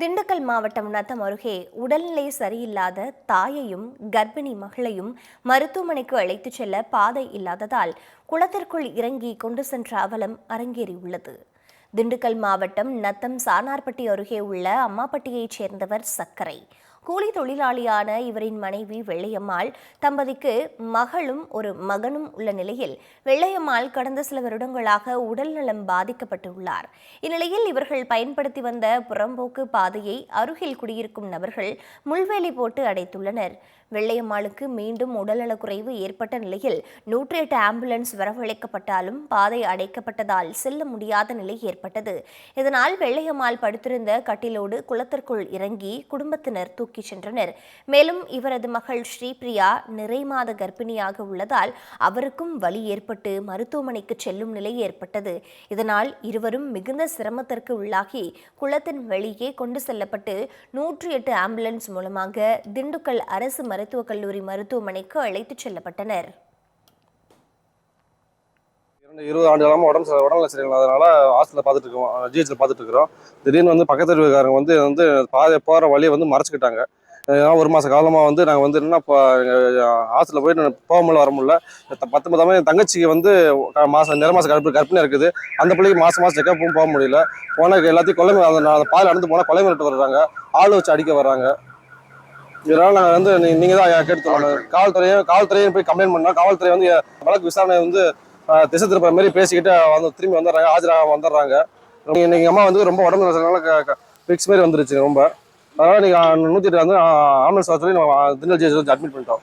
திண்டுக்கல் மாவட்டம் நத்தம் அருகே உடல்நிலை சரியில்லாத தாயையும் கர்ப்பிணி மகளையும் மருத்துவமனைக்கு அழைத்துச் செல்ல பாதை இல்லாததால் குளத்திற்குள் இறங்கி கொண்டு சென்ற அவலம் அரங்கேறியுள்ளது. திண்டுக்கல் மாவட்டம் நத்தம் சானார்பட்டி அருகே உள்ள அம்மாப்பட்டியைச் சேர்ந்தவர் சக்கரை. கூலி தொழிலாளியான இவரின் மனைவி வெள்ளையம்மாள் தம்பதிக்கு மகளும் ஒரு மகனும் உள்ள நிலையில் வெள்ளையம்மாள் கடந்த சில வருடங்களாக உடல்நலம் பாதிக்கப்பட்டுள்ளார். இந்நிலையில் இவர்கள் பயன்படுத்தி வந்த புறம்போக்கு பாதையை அருகில் குடியிருக்கும் நபர்கள் முள்வேலி போட்டு அடைத்துள்ளனர். வெள்ளையம்மாளுக்கு மீண்டும் உடல்நலக்குறைவு ஏற்பட்ட நிலையில் நூற்றி எட்டு ஆம்புலன்ஸ் வரவழைக்கப்பட்டாலும் பாதை அடைக்கப்பட்டதால் செல்ல முடியாத நிலை ஏற்பட்டது. இதனால் வெள்ளையம்மாள் படுத்திருந்த கட்டிலோடு குளத்திற்குள் இறங்கி குடும்பத்தினர் தூக்கி தூக்கிச் சென்றனர். மேலும் இவரது மகள் ஸ்ரீபிரியா நிறைமாத கர்ப்பிணியாக உள்ளதால் அவருக்கும் வலி ஏற்பட்டு மருத்துவமனைக்கு செல்லும் நிலை ஏற்பட்டது. இதனால் இருவரும் மிகுந்த சிரமத்திற்கு உள்ளாகி குளத்தின் வெளியே கொண்டு செல்லப்பட்டு நூற்றி எட்டு ஆம்புலன்ஸ் மூலமாக திண்டுக்கல் அரசு மருத்துவக் கல்லூரி மருத்துவமனைக்கு அழைத்துச் செல்லப்பட்டனர். இருபது ஆண்டு காலமாக உடம்பு சரி- உடல்நல சரியில்லாதனால ஹாஸ்டலில் பார்த்துட்டு இருக்கோம். ஜிஹெச்சில் பார்த்துட்டு இருக்கிறோம். திடீர்னு வந்து பக்கத்து வீட்டுக்காரங்க வந்து வந்து பாதை போகிற வழியை வந்து மறைச்சிக்கிட்டாங்க. ஏன்னா ஒரு மாத காலமாக வந்து நாங்கள் வந்து என்ன இப்போ ஹாஸ்டலில் போயிட்டு போக முடியல வர முடியல. பத்து மாதமாக என் தங்கச்சிக்கு வந்து மாதம் நிற மாதம் கற்பு கற்பனை இருக்குது. அந்த பிள்ளைக்கு மாதம் மாதம் செக்கப்பும் போக முடியல. போனால் எல்லாத்தையும் கொலை அந்த பாதையில் நடந்து போனால் கொலை மிரட்டு வர்றாங்க. ஆள் வச்சு அடிக்க வர்றாங்க. இதனால் நாங்கள் வந்து நீங்கள் தான் கேட்டு காவல்துறையும் காவல்துறையும் போய் கம்ப்ளைண்ட் பண்ணோம் காவல்துறை வந்து வழக்கு விசாரணை வந்து திசை திருப்புற மாதிரி பேசிக்கிட்டு வந்து திரும்பி வந்துடுறாங்க ஆஜராக வந்துடுறாங்க இன்னைக்கு அம்மா வந்து ரொம்ப உடம்பு வசதினால ஃபிக்ஸ் மாதிரி வந்துருச்சு ரொம்ப. அதனால நீங்க நூத்தி எட்டு வந்து ஆம்புலன்ஸ் வர சொல்லி நம்ம திண்டல் ஜிஹெச் அட்மிட் பண்ணிட்டோம்.